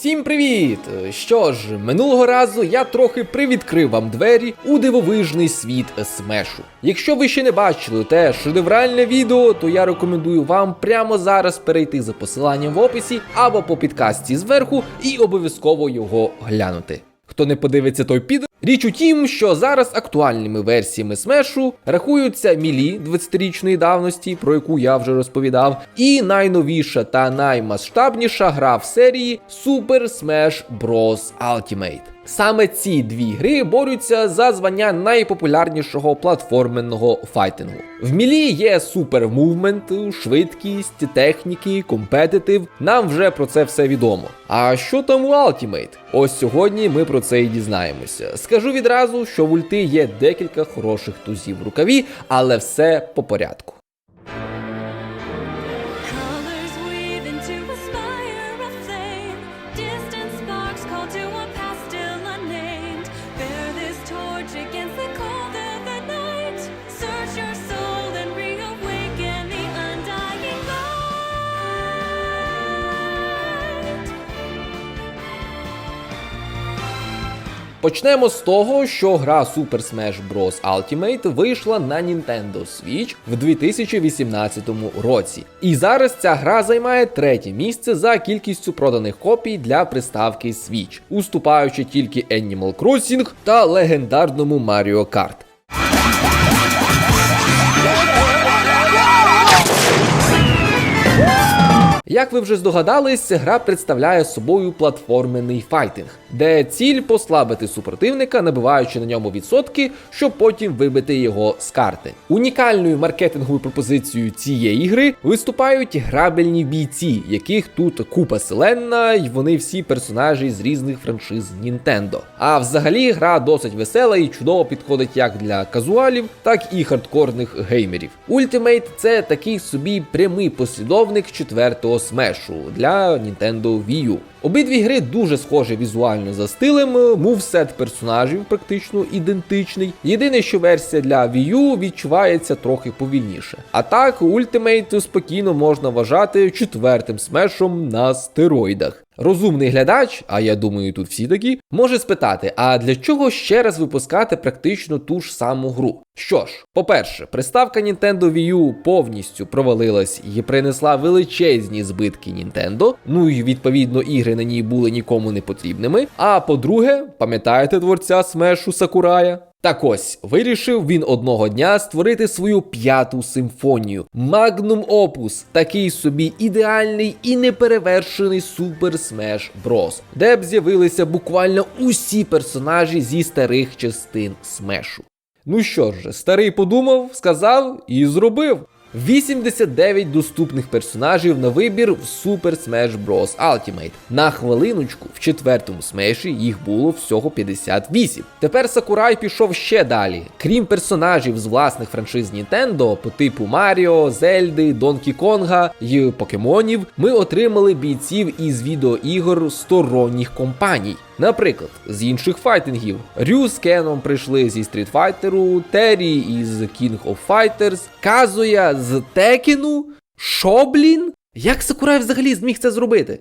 Всім привіт! Що ж, минулого разу я трохи привідкрив вам двері у дивовижний світ смешу. Якщо ви ще не бачили те шедевральне відео, то я рекомендую вам прямо зараз перейти за посиланням в описі або по підкасті зверху і обов'язково його глянути. Хто не подивиться, той піде. Річ у тім, що зараз актуальними версіями смешу рахуються Мілі 20-річної давності, про яку я вже розповідав, і найновіша та наймасштабніша гра в серії Super Smash Bros. Ultimate. Саме ці дві гри борються за звання найпопулярнішого платформенного файтингу. В Мілі є супер мувмент, швидкість, техніки, компетитив. Нам вже про це все відомо. А що там у Ultimate? Ось сьогодні ми про це і дізнаємося. Скажу відразу, що в ульти є декілька хороших тузів в рукаві, але все по порядку. Почнемо з того, що гра Super Smash Bros. Ultimate вийшла на Nintendo Switch в 2018 році. І зараз ця гра займає третє місце за кількістю проданих копій для приставки Switch, уступаючи тільки Animal Crossing та легендарному Mario Kart. Як ви вже здогадались, гра представляє собою платформений файтинг, де ціль послабити супротивника, набиваючи на ньому відсотки, щоб потім вибити його з карти. Унікальною маркетинговою пропозицією цієї гри виступають грабельні бійці, яких тут купа селенна, і вони всі персонажі з різних франшиз Nintendo. А взагалі гра досить весела і чудово підходить як для казуалів, так і хардкорних геймерів. Ultimate – це такий собі прямий послідовник четвертого смешу для Nintendo Wii U. Обидві гри дуже схожі візуально за стилем, мувсет персонажів практично ідентичний. Єдине, що версія для Wii U відчувається трохи повільніше. А так, Ultimate спокійно можна вважати четвертим смешом на стероїдах. Розумний глядач, а я думаю, тут всі такі, може спитати: а для чого ще раз випускати практично ту ж саму гру? Що ж, по-перше, приставка Nintendo Wii U повністю провалилась і принесла величезні збитки Nintendo, ну і відповідно ігри на ній були нікому не потрібними. А по-друге, пам'ятаєте творця смешу Сакурая? Так ось вирішив він одного дня створити свою п'яту симфонію. Magnum Opus, такий собі ідеальний і неперевершений Super Smash Bros., де б з'явилися буквально усі персонажі зі старих частин Смешу. Ну що ж, старий подумав, сказав і зробив. 89 доступних персонажів на вибір в Super Smash Bros. Ultimate. На хвилиночку в четвертому смеші їх було всього 58. Тепер Сакурай пішов ще далі. Крім персонажів з власних франшиз Nintendo по типу Маріо, Зельди, Донкі Конга й покемонів, ми отримали бійців із відеоігор сторонніх компаній. Наприклад, з інших файтингів Рю з Кеном прийшли зі Street Fighter, Террі із King of Fighters, Казуя з Текіну, Шоблін. Як Сакурай взагалі зміг це зробити?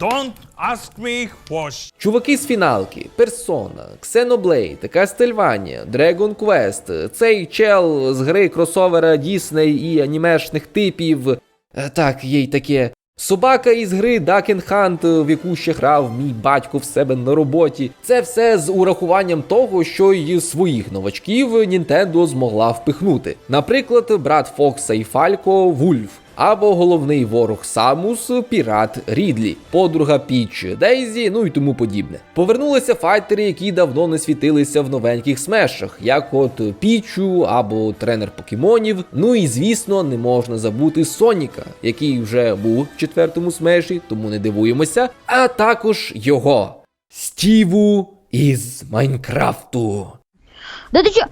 Don't ask me what Чуваки з фіналки, Persona, Xenoblade, Castlevania, Dragon Quest, цей чел з гри кросовера Disney і анімешних типів. Е, Так, є й таке. Собака із гри Duck Хант, Hunt, в яку ще грав мій батько в себе на роботі. Це все з урахуванням того, що й своїх новачків Нінтендо змогла впихнути. Наприклад, брат Фокса і Фалько Вульф. Або головний ворог Самус, пірат Рідлі, подруга Піч Дейзі, ну і тому подібне. Повернулися файтери, які давно не світилися в новеньких смешах, як от Пічу або тренер покемонів. Ну і звісно, не можна забути Соніка, який вже був в четвертому смеші, тому не дивуємося. А також його Стіву із Майнкрафту. Да ты чё?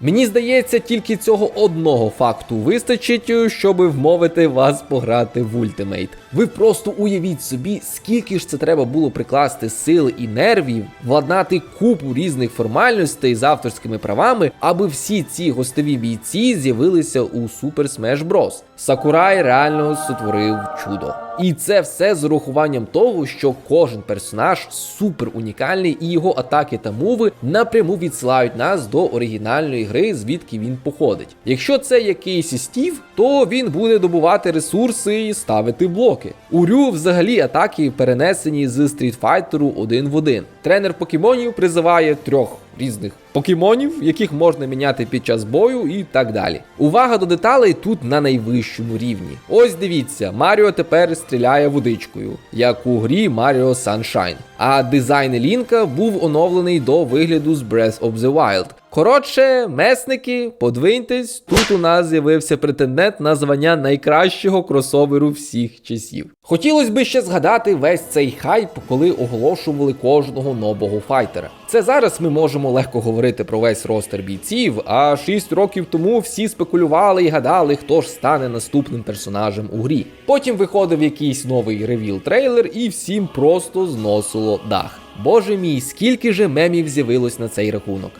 Мені здається, тільки цього одного факту вистачить, щоб вмовити вас пограти в Ultimate. Ви просто уявіть собі, скільки ж це треба було прикласти сил і нервів, владнати купу різних формальностей з авторськими правами, аби всі ці гостові бійці з'явилися у Super Smash Bros. Сакурай реально сотворив чудо. І це все з урахуванням того, що кожен персонаж супер унікальний, і його атаки та мови напряму відсилають нас до оригінальної гри, звідки він походить. Якщо це якийсь стів, то він буде добувати ресурси і ставити блоки. У Рю взагалі атаки перенесені з Street Fighter один в один. Тренер покемонів призиває трьох різних покемонів, яких можна міняти під час бою і так далі. Увага до деталей тут на найвищому рівні. Ось дивіться, Маріо тепер стріляє водичкою, як у грі Mario Sunshine. А дизайн Лінка був оновлений до вигляду з Breath of the Wild. Коротше, месники, подвиньтесь, тут у нас з'явився претендент на звання найкращого кросоверу всіх часів. Хотілося б ще згадати весь цей хайп, коли оголошували кожного нового файтера. Це зараз ми можемо легко говорити про весь ростер бійців, а 6 років тому всі спекулювали і гадали, хто ж стане наступним персонажем у грі. Потім виходив якийсь новий ревіл трейлер, і всім просто зносило дах. Боже мій, скільки же мемів з'явилось на цей рахунок.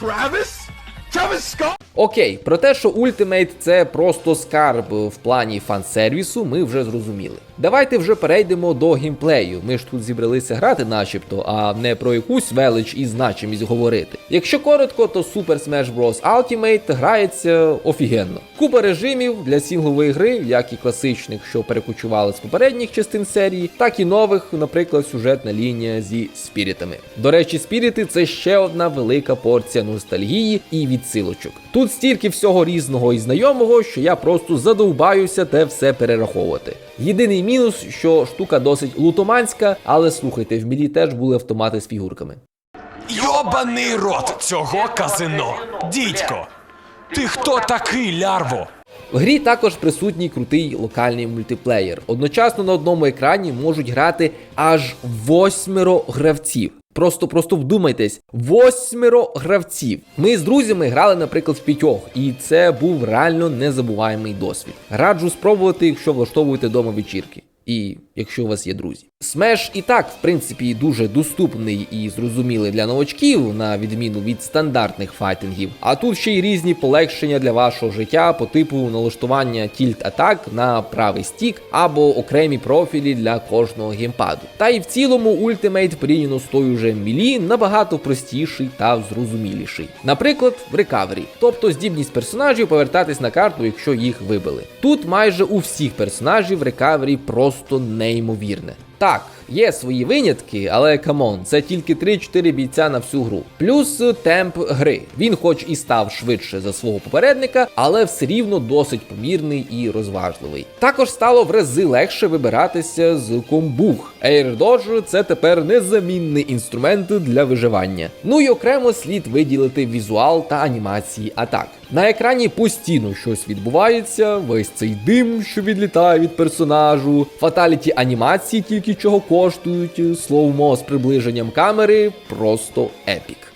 Travis? Окей, про те, що Ultimate це просто скарб в плані фан-сервісу, ми вже зрозуміли. Давайте вже перейдемо до геймплею. Ми ж тут зібралися грати, начебто, а не про якусь велич і значимість говорити. Якщо коротко, то Super Smash Bros. Ultimate грається офігенно. Купа режимів для сінглової гри, як і класичних, що перекочували з попередніх частин серії, так і нових, наприклад, сюжетна лінія зі спірітами. До речі, спіріти це ще одна велика порція ностальгії і відсилочок. Тут стільки всього різного і знайомого, що я просто задовбаюся те все перераховувати. Єдиний мінус, що штука досить лутоманська, але слухайте, в мілі теж були автомати з фігурками. Йобаний рот цього казино. Дідько, ти хто такий, лярво? В грі також присутній крутий локальний мультиплеєр. Одночасно на одному екрані можуть грати аж восьмеро гравців. Просто просто вдумайтесь, восьмеро гравців. Ми з друзями грали, наприклад, в п'ятьох, і це був реально незабуваємий досвід. Раджу спробувати, якщо влаштовуєте дома вечірки. І якщо у вас є друзі. Смеш і так, в принципі, дуже доступний і зрозумілий для новачків, на відміну від стандартних файтингів. А тут ще й різні полегшення для вашого життя по типу налаштування тільт атак на правий стік або окремі профілі для кожного геймпаду. Та й в цілому ультимейт порівняно з тою же мілі набагато простіший та зрозуміліший. Наприклад, в рекавері, тобто здібність персонажів повертатись на карту, якщо їх вибили. Тут майже у всіх персонажів рекавері просто неймовірне. Так, є свої винятки, але камон, це тільки 3-4 бійця на всю гру. Плюс е, темп гри. Він, хоч і став швидше за свого попередника, але все рівно досить помірний і розважливий. Також стало в рази легше вибиратися з комбух. Air це тепер незамінний інструмент для виживання. Ну і окремо слід виділити візуал та анімації атак. На екрані постійно щось відбувається, весь цей дим, що відлітає від персонажу, фаталіті анімації тільки чого коштують, словмо з приближенням камери просто епік.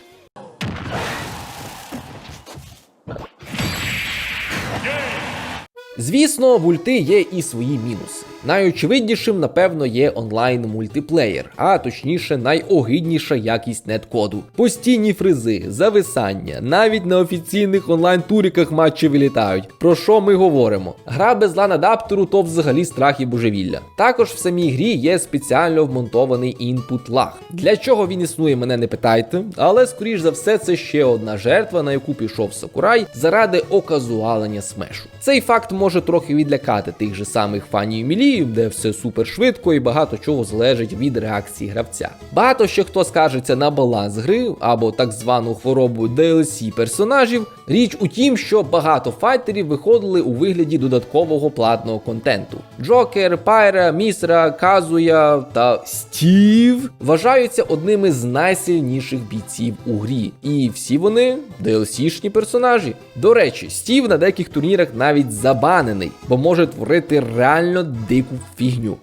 Звісно, в ульти є і свої мінуси. Найочевиднішим, напевно, є онлайн мультиплеєр, а точніше, найогидніша якість неткоду. Постійні фризи, зависання, навіть на офіційних онлайн-туріках матчі вилітають. Про що ми говоримо? Гра без лан адаптеру то взагалі страх і божевілля. Також в самій грі є спеціально вмонтований інпут лаг. Для чого він існує, мене не питайте, але скоріш за все це ще одна жертва, на яку пішов Сакурай заради оказуалення смешу. Цей факт може трохи відлякати тих же самих фанів Міліїв, де все супер швидко і багато чого залежить від реакції гравця. Багато ще хто скажеться на баланс гри або так звану хворобу DLC персонажів. Річ у тім, що багато файтерів виходили у вигляді додаткового платного контенту. Джокер, Пайра, Місра, Казуя та Стів вважаються одними з найсильніших бійців у грі. І всі вони DLC-шні персонажі. До речі, Стів на деяких турнірах навіть забанений, бо може творити реально дику фігню.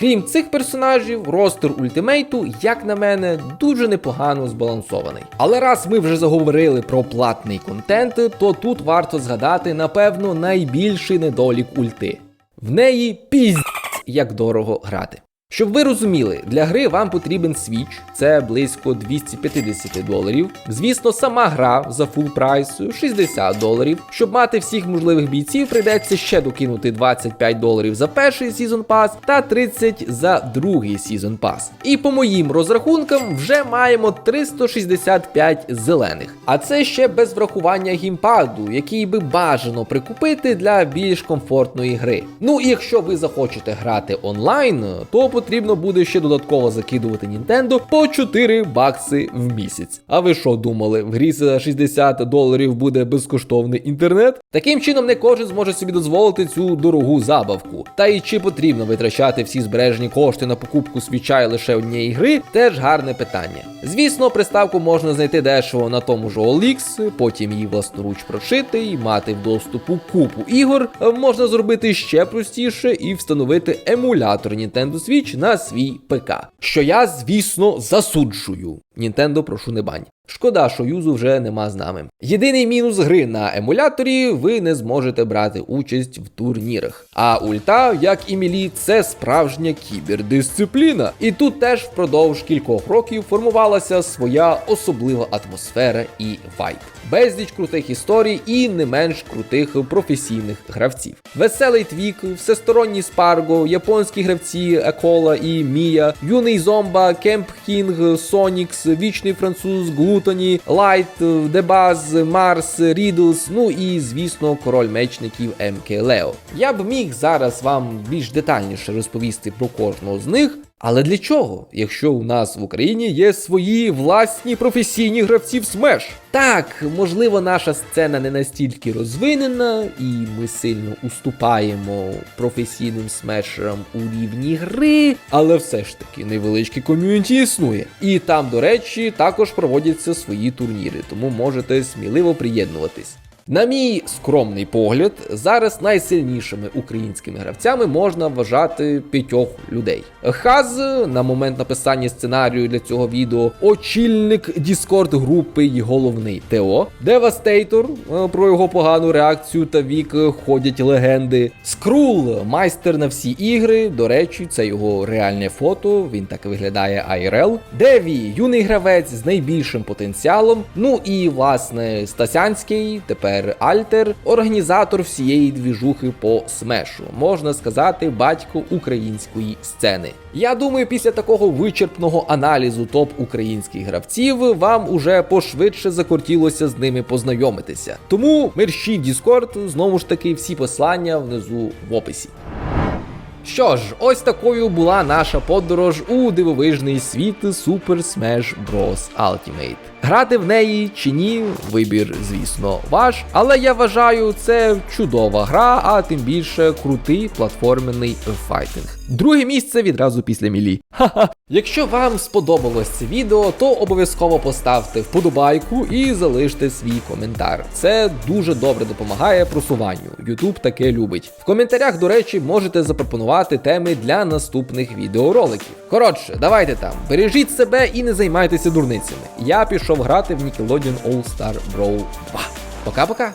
Крім цих персонажів, ростер ультимейту, як на мене, дуже непогано збалансований. Але раз ми вже заговорили про платний контент, то тут варто згадати, напевно, найбільший недолік ульти. В неї піз як дорого грати. Щоб ви розуміли, для гри вам потрібен Switch, це близько 250 доларів. Звісно, сама гра за фул прайс 60 доларів. Щоб мати всіх можливих бійців, прийдеться ще докинути 25 доларів за перший Season Pass та 30 за другий Season Pass. І по моїм розрахункам вже маємо 365 зелених. А це ще без врахування гімпаду, який би бажано прикупити для більш комфортної гри. Ну і якщо ви захочете грати онлайн, то потрібно буде ще додатково закидувати Nintendo по 4 бакси в місяць. А ви що думали, в грі за 60 доларів буде безкоштовний інтернет? Таким чином, не кожен зможе собі дозволити цю дорогу забавку. Та і чи потрібно витрачати всі збережені кошти на покупку свіча і лише однієї гри, теж гарне питання. Звісно, приставку можна знайти дешево на тому ж OLX, потім її власноруч прошити і мати в доступу купу ігор. Можна зробити ще простіше і встановити емулятор Nintendo Switch на свій ПК. Що я, звісно, засуджую. Nintendo, прошу не бань. Шкода, що юзу вже нема з нами. Єдиний мінус гри на емуляторі ви не зможете брати участь в турнірах. А ульта, як і мілі, це справжня кібердисципліна. І тут теж впродовж кількох років формувалася своя особлива атмосфера і вайб. Безліч крутих історій і не менш крутих професійних гравців. Веселий твік, всесторонній спарго, японські гравці Екола і Мія, юний зомба, Кемп Кінг, Сонікс, вічний француз, Глутоні, Лайт, Дебаз, Марс, Рідлс, ну і звісно, король мечників МК Лео. Я б міг зараз вам більш детальніше розповісти про кожного з них. Але для чого, якщо у нас в Україні є свої власні професійні гравці в Смеш? Так, можливо, наша сцена не настільки розвинена, і ми сильно уступаємо професійним смешерам у рівні гри, але все ж таки невеличке ком'юніті існує. І там, до речі, також проводяться свої турніри, тому можете сміливо приєднуватись. На мій скромний погляд, зараз найсильнішими українськими гравцями можна вважати п'ятьох людей. Хаз на момент написання сценарію для цього відео, очільник Discord групи й головний ТО, Девастейтор, про його погану реакцію та вік е, ходять легенди. Скрул, майстер на всі ігри. До речі, це його реальне фото. Він так і виглядає IRL. Деві, юний гравець з найбільшим потенціалом. Ну і власне Стасянський, тепер Альтер, організатор всієї двіжухи по смешу, можна сказати, батько української сцени. Я думаю, після такого вичерпного аналізу топ українських гравців вам уже пошвидше закортілося з ними познайомитися. Тому мерщіть Discord, знову ж таки, всі послання внизу в описі. Що ж, ось такою була наша подорож у дивовижний світ Super Smash Bros. Ultimate. Грати в неї чи ні, вибір, звісно, ваш. Але я вважаю, це чудова гра, а тим більше крутий платформений файтинг. Друге місце відразу після мілі. Ха-ха. Якщо вам сподобалось це відео, то обов'язково поставте вподобайку і залиште свій коментар. Це дуже добре допомагає просуванню. YouTube таке любить. В коментарях, до речі, можете запропонувати теми для наступних відеороликів. Коротше, давайте там, бережіть себе і не займайтеся дурницями. Я пішов грати в Nickelodeon All Star Brawl 2. Пока-пока!